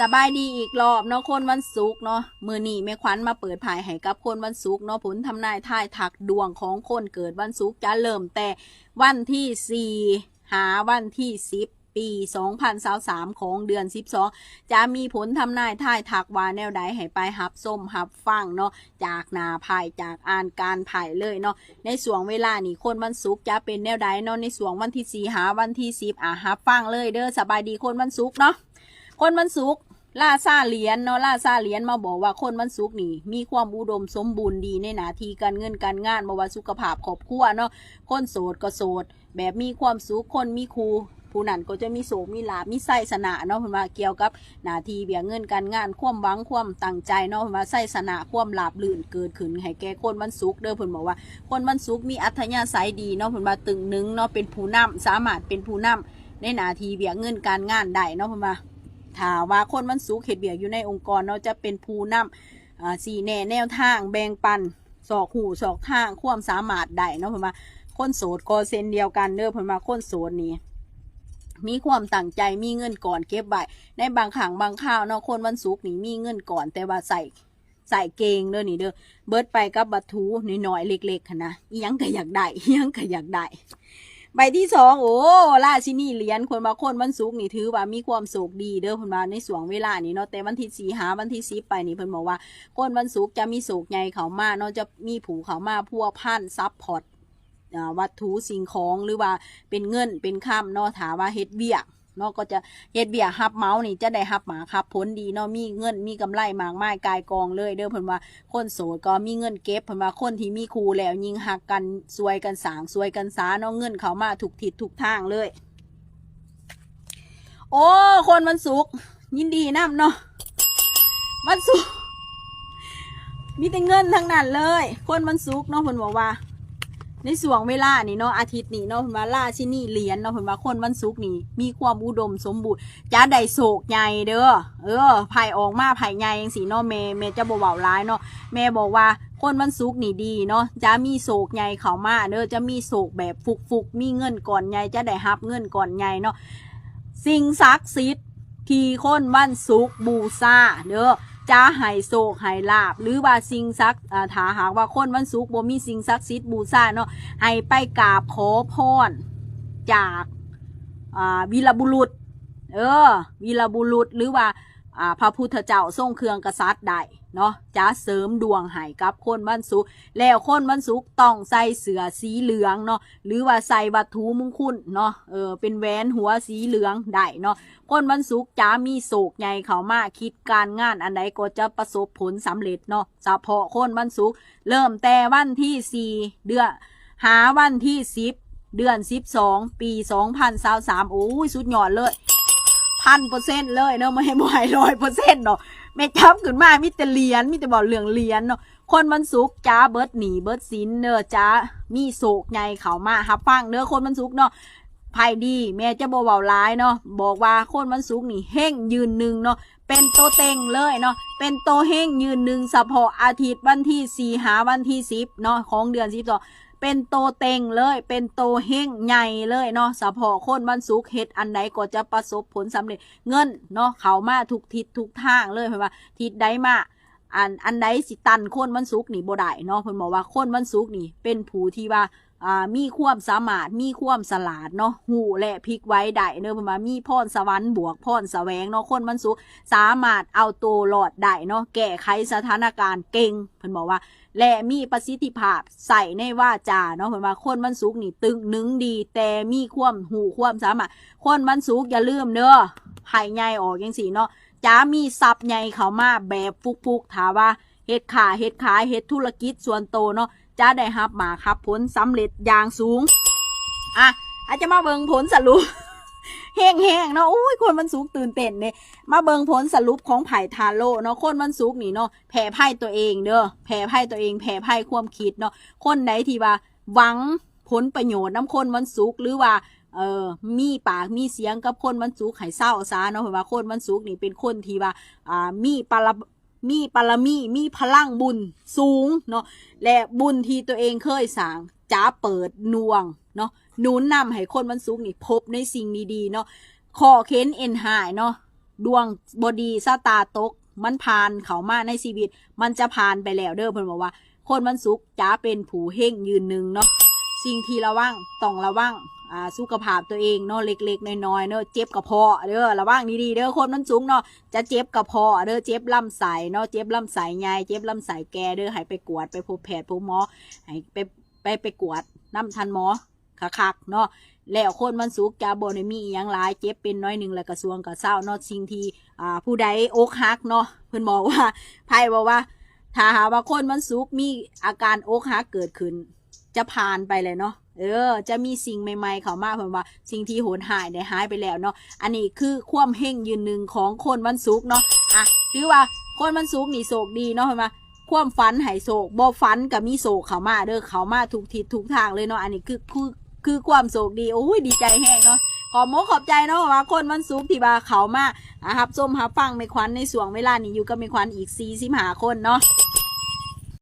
สบายดีอีกรอบเนาะคนวันศุกร์เนาะมือนี้แม่ขวัญมาเปิดภายให้กับคนวันศุกร์เนาะผลทำนายทายถักดวงของคนเกิดวันศุกร์จะเริ่มแต่วันที่สี่หาวันที่สิบปี2023ของเดือน 12 จะมีผลทำนายทายถักว่าแนวใดให้ไปหับส้มหับฟังเนาะจากนาภายจากอ่านการภายเลยเนาะในส่วงเวลานี่คนวันศุกร์จะเป็นแนวใดเนาะในส่วงวันที่สี่หาวันที่สิบอะหับฟังเลยเด้อสบายดีคนวันศุกร์เนาะ คนวันศุกร์ล่าซาเหรียญเนาะล่าซาเหรียญมาบอกว่าคนวันศุกร์นี่ มีความอุดมสมบูรณ์ดีในหน้าที่การเงินการงานบ่ว่าสุขภาพครอบครัวเนาะคนโสดก็โสด แบบมีความสุขคนมีครูผู้นั้นก็จะมีโสมีลาภมีไส้สนะเนาะพิ่นว่าเกี่ยวกับหน้าที่เบียเงินการงานความหวังความตั้งใจเนาะพิ่นว่าไส้สนะความลาบลื่นเกิดขึ้นให้แก่คนวันศุกร์เด้อเพิ่นบอกว่า คนวันศุกร์มีอัธยาศัยดีเนาะเพิ่นว่าตึงหนึงเนาะเป็นผู้นำสามารถเป็นผู้นำในหน้าที่เบียเงินการงานได้เนาะเพิ่นว่า ถ้าว่าคนมันสุขเห็ดเบียกอยู่ในองค์กรเนาะจะเป็นผู้นำอ่าสี่แน่แนวทาง แบ่งปันสอกหูสอกทางความสามารถได้เนาะเพิ่นว่าคนโสดก็เซนเดียวกันเด้อเพิ่นว่าคนโสดนี่มีความตั้งใจมีเงินก่อนเก็บไว้ในบางครั้งบางคราวเนาะคนวันศุกร์นี่มีเงินก่อนแต่ว่าใส่ใส่เกงเด้อนี่เด้อเบิดไปกับบัตทูน้อยๆเล็กๆนะยังก็อยากได้ยังก็อยากได้ ใบที่สองโอ้ราชินีเหรียญคนมาคนวันศุกร์นี่ถือว่ามีความสุขดีเด้อคนมาในสวงเวลานี้เนาะแต่วันที่สี่หาวันที่สิบไปนี่เพิ่นบอกว่าคนวันศุกร์จะมีสุกใหญ่เขามาเนาะจะมีผูเขามาพัวพันซับพอร์ตวัตถุสิ่งของหรือว่าเป็นเงินเป็นคำเนาะถามว่าเฮ็ดเบี้ยก เนาะก็จะเฮ็ดเบี้ยฮับเมาส์นี่จะได้ฮับหมาครับผลดีเนาะมีเงินมีกำไรมากมายกายกองเลยเด้อเพิ่นว่าคนโสดก็มีเงินเก็บเพิ่นว่าคนที่มีครูแล้วยิงหักกันซวยกันสางซวยกันสาเนาะเงินเขามาถูกทิศถูกทางเลย โอ้คนวันศุกยินดีนำเนาะวันศุกมีแต่เงินทั้งนั้นเลย คนวันศุกเนาะเพิ่นบอกว่า ในส่วงเวลานี่เนาะอาทิตย์นี้เนาะเพิ่นว่าราชินีเหรียญเนาะเพิ่นว่าคนวันศุกร์นี่มีความอุดมสมบูรณ์จะได้โศกใหญ่เด้อเออไผ่ออกมาไผ่ใหญ่ยังสีเนาะเมเมจะบ่เบาร้ายเนาะแม่บอกว่าคนวันศุกร์นี่ดีเนาะจะมีโศกใหญ่เข้ามาเด้อจะมีโศกแบบฟุกฟุกๆมีเงินก่อนใหญ่จะได้รับเงินก่อนใหญ่เนาะสิ่งศักดิ์สิทธิ์ที่คนวันศุกร์บูชาเด้อ จะให้โศกให้ลาบ หรือว่าสิ่งศักดิ์อ่าถ้าหากว่าคนวันศุกร์บ่มีสิ่งศักดิ์สิทธิ์บูชาเนาะให้ไปกราบขอพรจากวีรบุรุษ เออวีรบุรุษหรือว่าอ่าพระพุทธเจ้าทรงเครื่องกษัตริย์ได้ เนาะจะเสริมดวงให้กับคนวันศุกร์แล้วคนวันศุกร์ต้องใส่เสื้อสีเหลืองเนาะหรือว่าใส่วัตถุมงคลเนาะเออเป็นแหวนหัวสีเหลืองได้เนาะคนวันศุกร์จะมีโศกใหญ่เขามาคิดการงานอันใดก็จะประสบผลสำเร็จเนาะเฉพาะคนวันศุกร์เริ่มแต่วันที่สี่เดือนหาวันที่สิบเดือนสิบสองปีสองพันสามสามโอ้ยสุดยอดเลย พันเปอร์เซ็นต์เลยเนาะไม่ให้บ่อยร้อยเปอร์เซ็นต์เนาะแม่จับขึ้นมามีแต่เหรียญมีแต่บอกเรื่องเหรียญเนาะคนวันศุกจ้าเบิร์ดหนีเบิร์ดสินเนอจ้ามีโศกใหญ่เขามาฮับฟังเนื้อคนวันศุกเนาะไพ่ดี แม่จะบอกเบาร้ายเนาะบอกว่าคนวันศุกนี่เฮงยืนหนึ่งเนาะเป็นโตเต็งเลยเนาะเป็นโตเฮงยืนหนึ่งเฉพาะอาทิตย์วันที่สี่หาวันที่สิบเนาะของเดือนสิบสอง เป็นโตเต็งเลย เป็นโตเฮงใหญ่เลยเนาะสะพอคนมันสุกเฮ็ดอันใดก็จะประสบผลสำเร็จเงินเนาะเขามาทุกทิศทุกทางเลยเพราะว่าทิศใดมาอันอันใดสิตันคนมันสุกนี่บ่ได้เนาะเพิ่นบอกว่าคนมันสุกนี่เป็นผู้ที่ว่า มีความสามารถมีความสลาดเนาะหูและพลิกไว้ได้เนาะเพิ่นว่ามีพรสวรรค์บวกพรแสวงเนาะคนวันศุกสามารถเอาตัวรอดได้เนาะแก้ไขสถานการณ์เก่งเพิ่นบอกว่า และมีประสิทธิภาพใส่ในว่าจาเนาะเห็นว่าคนมันสุกนี่ตึงหนึ่งดี แต่มีความหูความสามารถ คนมันสุกอย่าลืมเด้อไผ่ใหญ่ออกยังสีเนาะจะมีซับใหญ่เขามาแบบฟุกๆถามว่าเฮ็ดขาเฮ็ดขายเฮ็ดธุรกิจส่วนโตวเนาะ จะได้รับมาครับผลสำเร็จอย่างสูง อะอาจจะมาเบิงผลสรุปแห้งๆเนาะอุ้ยคนมันสุกตื่นเต้นเนี่ยมาเบิงผลสรุปของไผ่ทาโร่เนาะคนวันศุกนี่เนาะแผ่ไพ่ตัวเองเด้อแผ่ไพ่ตัวเองแผ่ไพ่ความคิดเนาะคนไหนที่ว่าหวังผลประโยชน์น้ำคนวันศุกหรือว่าเออมีปากมีเสียงกับคนวันศุกร์ให้เศร้าซาเนาะเพราะว่าคนวันศุกนี่เป็นคนที่ว่าอ่ามีปร มีปรมีมีพลังบุญสูงเนาะและบุญที่ตัวเองเคยสร้างจะเปิดนวงเนาะหนุนนำให้คนวันศุกร์นี่พบในสิ่งดีๆเนาะขอเค้นเอ็นหายเนาะดวงบดีซาตาตก มันผ่านเขามาในชีวิต มันจะผ่านไปแล้วเด้อเพิ่นบอกว่า คนวันศุกร์จะเป็นผูเฮ่งยืนหนึ่งเนาะสิ่งที่ระวังต้องระวัง อ่าสุขภาพตัวเองเนาะเล็กๆน้อยๆเนาะเจ็บกระเพาะเด้อระวังดีๆเด้อคนมันสูงเนาะจะเจ็บกระเพาะเด้อเจ็บลำไส้เนาะเจ็บลำไส้ใหญ่เจ็บลำไส้แก่เด้อให้ไปกวดไปพบแพทย์พบหมอให้ไปไปไปกวดน้ำทันหมอคักๆเนาะแล้วคนมันสุกจะบ่ได้มีอหยังหลายเจ็บเป็นน้อยหนึ่งแล้วกระทรวงกระเศร้าเนาะสิ่งที่อ่าผู้ใดอกหักเนาะเพิ่นบอกว่าไพ่บอกว่าถ้าหาว่าคนมันสุกมีอาการอกหักเกิดขึ้น จะผ่านไปเลยเนาะ เออ จะมีสิ่งใหม่ ๆ เข้ามาเพิ่นว่า สิ่งที่โหดหายได้หายไปแล้วเนาะ อันนี้คือความเฮงยืนหนึ่งของคนวันศุกร์เนาะ อะถือว่าคนวันศุกร์นี่โศกดีเนาะเห็นไหมความฝันหายโศกบ่ฝันกับมีโศกเข้ามาเด้อเข้ามาทุกทิศทุกทางเลยเนาะ อันนี้คือคือคือความโศกดีโอ้ยดีใจแห้งเนาะขอโมขอบใจเนาะว่าคนวันศุกร์ที่บาเขามาอะครับส้มฮับฟังไม่ควันในส่วงเวลานี้อยู่กับไม่ควันอีกสี่สิบหาคนเนาะ